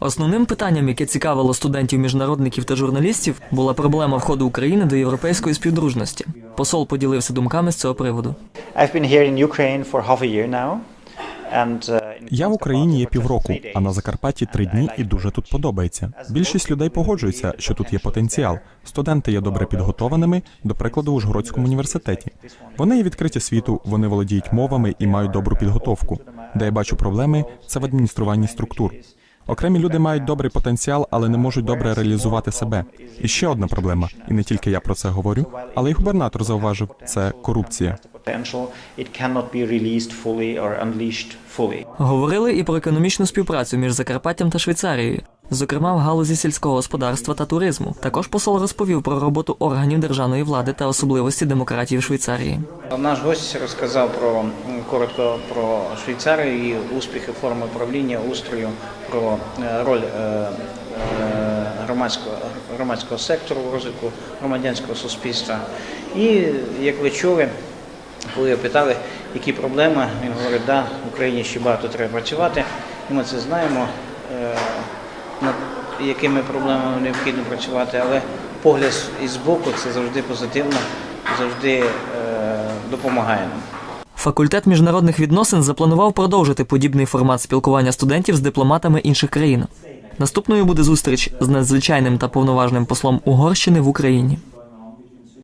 Основним питанням, яке цікавило студентів, міжнародників та журналістів, була проблема входу України до європейської співдружності. Посол поділився думками з цього приводу. Uh, Я в Україні є півроку, а на. Закарпатті три дні і дуже тут подобається. Більшість людей погоджується, що тут є потенціал. Студенти є добре підготованими, до прикладу, в Ужгородському університеті. Вони є відкриті світу, вони володіють мовами і мають добру підготовку. Де я бачу проблеми, це в адмініструванні структур. Окремі люди мають добрий потенціал, але не можуть добре реалізувати себе. І ще одна проблема, і не тільки я про це говорю, але й губернатор зауважив це корупція. Говорили і про економічну співпрацю між Закарпаттям та Швейцарією, зокрема в галузі сільського господарства та туризму. Також посол розповів про роботу органів державної влади та особливості демократії в Швейцарії. Наш гость розказав про коротко про Швейцарію, її успіхи форми правління, устрою, про е, роль е, е, громадського громадського сектору в розвитку громадянського суспільства. І як ви чули, коли його питали, які проблеми, він говорить, да, в Україні ще багато треба працювати, і ми це знаємо. Якими проблемами необхідно працювати, але погляд із боку це завжди позитивно, завжди е, допомагає нам. Факультет міжнародних відносин запланував продовжити подібний формат спілкування студентів з дипломатами інших країн. Наступною буде зустріч з надзвичайним та повноважним послом Угорщини в Україні.